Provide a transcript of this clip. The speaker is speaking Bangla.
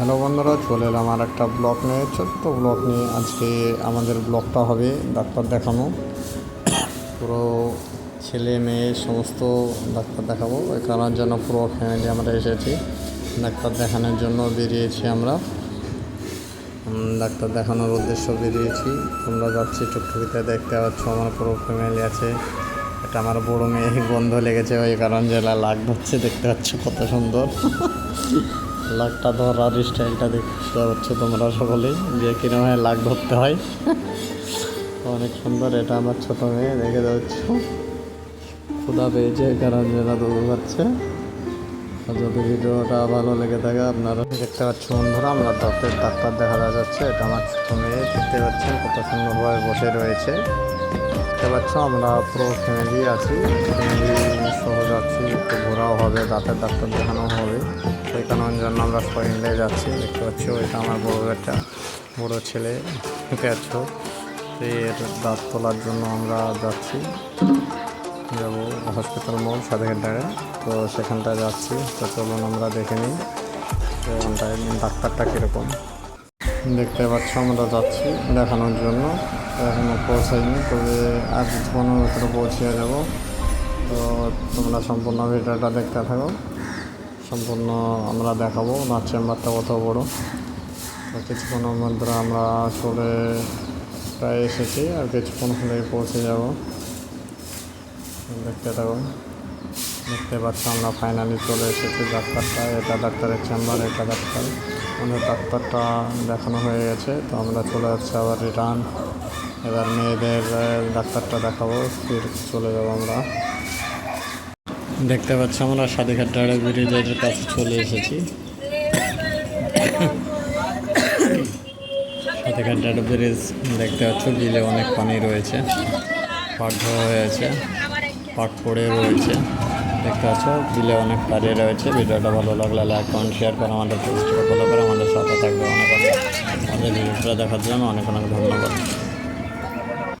হ্যালো বন্ধুরা, চলে এলাম আর একটা ব্লগ নিয়ে। ছোট্ট ব্লগ নিয়ে আজকে আমাদের ব্লগটা হবে ডাক্তার দেখানো। পুরো ছেলে, মেয়ে, সমস্ত ডাক্তার দেখাবো। ওই কারণের পুরো ফ্যামিলি আমরা এসেছি। ডাক্তার দেখানোর জন্য বেরিয়েছি আমরা। ডাক্তার দেখানোর উদ্দেশ্য বেরিয়েছি। তোমরা যাচ্ছি, টুকটুকিতে দেখতে পাচ্ছ আমার পুরো ফ্যামিলি আছে। এটা আমার বড় মেয়ে গন্ধ লেগেছে। ওই কারণ জেলা লাগ ধরছে, দেখতে পাচ্ছ কত সুন্দর। লাকটা ধরার স্টাইলটা দেখতে পাচ্ছ তোমরা সকলেই। যে কীরকম লাগ ধরতে হয়। অনেক সুন্দর, এটা আমার ছোট মেয়ে, দেখে যাচ্ছ ক্ষুদা পেয়েছে, কারণ জেলা দৌড় পাচ্ছে যদি ভিডিওটা ভালো লেগে থাকে, আপনারা দেখতে পাচ্ছ বন্ধুরা, আমরা দাঁতের ডাক্তার দেখা যাচ্ছে। এটা আমার ছোট মেয়ে, দেখতে পাচ্ছেন কত সুন্দরভাবে বসে রয়েছে। দেখতে পাচ্ছ, আমরা পুরো ফ্যামিলি আছি। ফ্যামিলি সহ যাচ্ছি, একটু ঘোরাও হবে দাঁতের ডাক্তার দেখানো হবে। সেই জন্য আমরা সবাই মিলে যাচ্ছি। দেখতে পাচ্ছ, এটা আমার বড় একটা বড় ছেলে পাচ্ছ এর দাঁত তোলার জন্য আমরা যাচ্ছি। যাব হসপিটাল মোড় সাদেঘাটায় তো সেখানটায় যাচ্ছি। তো চলুন আমরা দেখে নিই তো ওখানটায় ডাক্তারটা কীরকম। দেখতে পাচ্ছ, আমরা যাচ্ছি দেখানোর জন্য। এখনও পৌঁছাইনি, তবে আর কিছুক্ষণের ভিতরে পৌঁছে যাব। তো তোমরা সম্পূর্ণ ভিডিওটা দেখতে থাকো। সম্পূর্ণ আমরা দেখাবো, ওনার চেম্বারটা কত বড়ো। তো কিছুক্ষণের মধ্যে আমরা চলে প্রায় এসেছি আর কিছুক্ষণ হলে পৌঁছে যাব। দেখতে থাকো দেখতে পাচ্ছ আমরা ফাইনালি চলে এসেছি ডাক্তারটা এটা ডাক্তারের চেম্বার, এটা ডাক্তার। আমাদের ডাক্তারটা দেখানো হয়ে গেছে। তো আমরা চলে যাচ্ছি আবার রিটার্ন এবার মেয়েদের ডাক্তারটা দেখাবো, ফির চলে যাব আমরা। দেখতে পাচ্ছি আমরা সাদিঘাট ডাড়ে ব্রিজের কাছে চলে এসেছি। সাদিঘাট ডাড়ে ব্রিজ দেখতে পাচ্ছ বিলে অনেক পানি রয়েছে, পাট ধোয়া হয়েছে, পাট পড়ে রয়েছে। দেখতে পাচ্ছ বিলে অনেক পাড়ে রয়েছে। ভিডিওটা ভালো লাগলে লাইক কমেন্ট শেয়ার করে আমাদের পোস্টটা ফলো করে আমাদের সাথে থাকবে। অনেক অনেক আমাদের ভিডিওটা দেখার জন্য অনেক অনেক ধন্যবাদ।